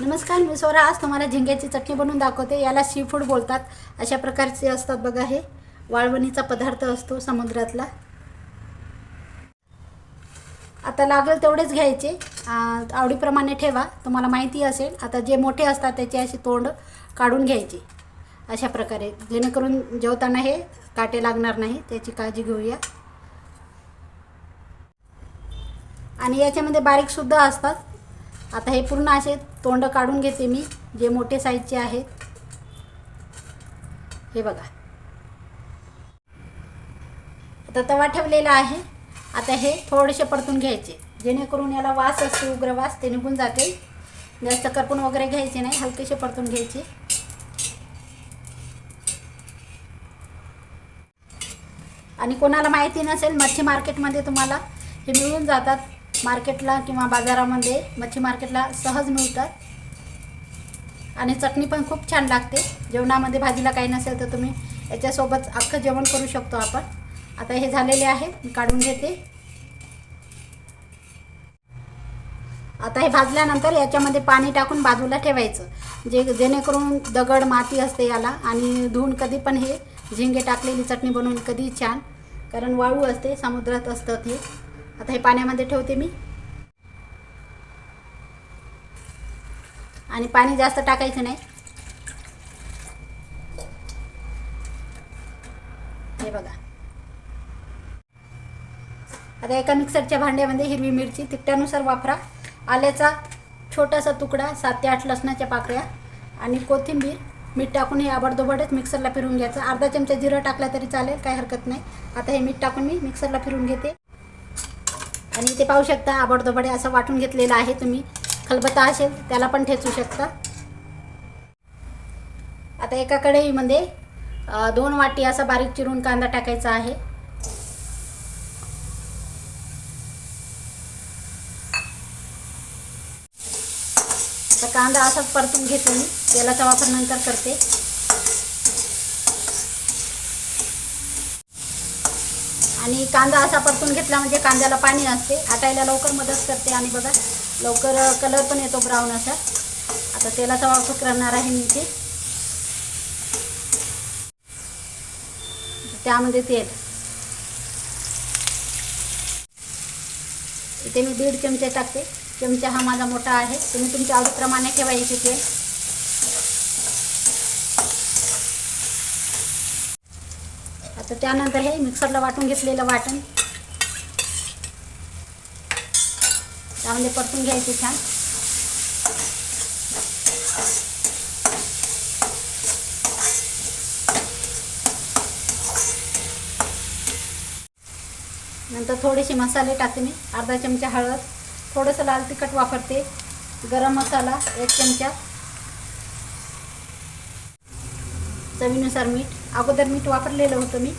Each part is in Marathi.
नमस्कार मी सोरा आज तुम्हाला झिंग्याची चटणी बनवून दाखवते. याला सी फूड बोलतात. अशा प्रकारचे असतात बघा हे. वाळवणीचा पदार्थ असतो समुद्रातला. आता लागेल तेवढेच घ्यायचे. आवडीप्रमाणे ठेवा. तुम्हाला माहिती असेल. आता जे मोठे असतात त्याचे असे तोंड काढून घ्यायचे. अशा प्रकारे. जेणेकरून जेवताना हे काटे लागणार नाही. त्याची काळजी घेऊया. आणि याच्यामध्ये बारीकसुद्धा असतात. आता हे पूर्ण असे तोंड काढून घेते मी जे मोठे साईजचे आहेत. हे बघा. आता तवा ठेवलेला आहे. आता हे थोडेसे परतून घ्यायचे. जेणेकरून याला वास असतो उग्र वास ते निघून जाते. जास्त करपून वगैरे घ्यायचे नाही हलकेसे परतून घ्यायचे. आणि कोणाला माहिती नसेल मच्छी मार्केटमध्ये तुम्हाला हे मिळून जातात. मार्केटला किंवा बाजारामध्ये मच्छी मार्केटला सहज मिळतात. आणि चटणी पण खूप छान लागते. जेवणामध्ये भाजीला काही नसेल तर तुम्ही याच्यासोबत अख्खं जेवण करू शकतो आपण. आता हे झालेले आहे मी काढून घेते. आता हे भाजल्यानंतर याच्यामध्ये पाणी टाकून बाजूला ठेवायचं. जे जेणेकरून दगड माती असते याला आणि धुवून कधी पण हे झिंगे टाकलेली चटणी बनवून कधी छान. कारण वाळू असते समुद्रात असतं ते. आता हे पाण्यामध्ये ठेवते मी. आणि पाणी जास्त टाकायचं नाही. हे बघा. आता एका मिक्सरच्या भांड्यामध्ये हिरवी मिरची तिखट्यानुसार वापरा. आल्याचा छोटासा तुकडा सात ते आठ लसणाच्या पाकळ्या आणि कोथिंबीर मीठ टाकून हे आबडदोबडच मिक्सरला फिरून घ्यायचं. अर्धा चमचा जिरं टाकला तरी चालेल काही हरकत नाही. आता हे मीठ टाकून मी मिक्सरला फिरून घेते. आणि इथे पाहू शकता आबडधोबडे असं वाटून घेतलेलं आहे तुम्ही. खलबत्ता असेल त्याला पण ठेचू शकता. आता एका कढईमध्ये दोन वाटी असा बारीक चिरून कांदा टाकायचा आहे. आता कांदा असाच परतून घेते मी. तेलाचा वापर नंतर करते. आणि कांदा असा परतून घेतला म्हणजे कांद्याला पाणी असते. आटायला लवकर मदत करते आणि बघा लवकर कलर पण येतो ब्राऊन असा. आता तेलाचा वापर करणार आहे मी इथे. त्यामध्ये तेल. इथे मी दीड चमचे टाकते. चमचा हा माझा मोठा आहे. तुम्ही तुमच्या आवडीप्रमाणे ठेवायचे तेल आता त्यानंतर हे मिक्सरला वाटून घेतलेलं वाटण. त्यामध्ये परतून घ्यायचे छान. नंतर थोडेसे मसाले टाकते मी. अर्धा चमचा हळद थोडंसं लाल तिखट वापरते. गरम मसाला एक चमचा. चवीनुसार मीठ. अगोदर मीठ वापरलेलं होतं मी.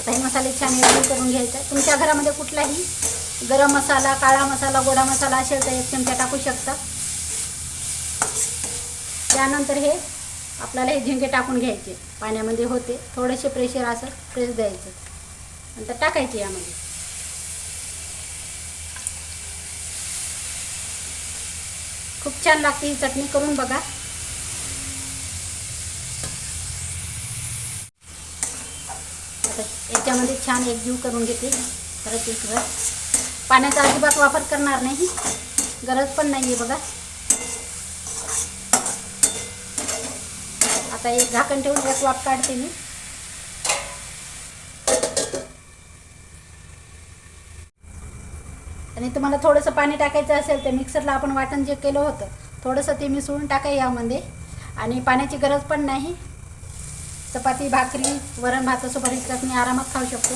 आता हे मसाले छान एवढे करून घ्यायचं. तुमच्या घरामध्ये कुठलाही गरम मसाला काळा मसाला गोडा मसाला असेल तर एक चमचा टाकू शकता. त्यानंतर हे आपल्याला हे झिंगे टाकून घ्यायचे. पाण्यामध्ये होते. थोडेसे प्रेशर असं प्रेस द्यायचं. नंतर टाकायचे यामध्ये. खूप छान लागते ही चटणी करून बघा आता याच्यामध्ये छान एकजीव करून घेते. परत एक वेळ पाण्याचा अजिबात वापर करणार नाही. गरज पण नाही आहे बघा. आता एक झाकण ठेवून एक वाफ काढते मी. आणि तुम्हाला थोडंसं पाणी टाकायचं असेल तर मिक्सरला आपण वाटण जे केलं होतं थोडंसं ते मिसळून टाका यामध्ये. आणि पाण्याची गरज पण नाही. चपाती भाकरी वरण भातासोबत ही चटणी आरामात खाऊ शकतो.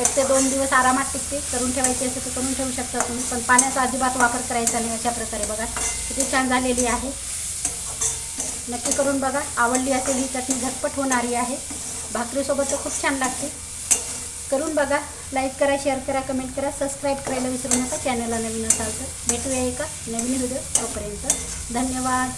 एक ते दोन दिवस आरामात टिकते. करून ठेवायची असेल तर करून ठेवू शकता तुम्ही. पण पाण्याचा अजिबात वापर करायचा नाही अशा प्रकारे बघा. किती छान झालेली आहे. नक्की करून बघा. आवडली असेल ही चटणी झटपट होणारी आहे. भाकरीसोबत तर खूप छान लागते. करून बघा. लाईक करा शेअर करा कमेंट करा. सबस्क्राईब करायला विसरू नका. चॅनलला नवीन असाल तर भेटूया एका नवीन व्हिडिओ तोपर्यंत. धन्यवाद.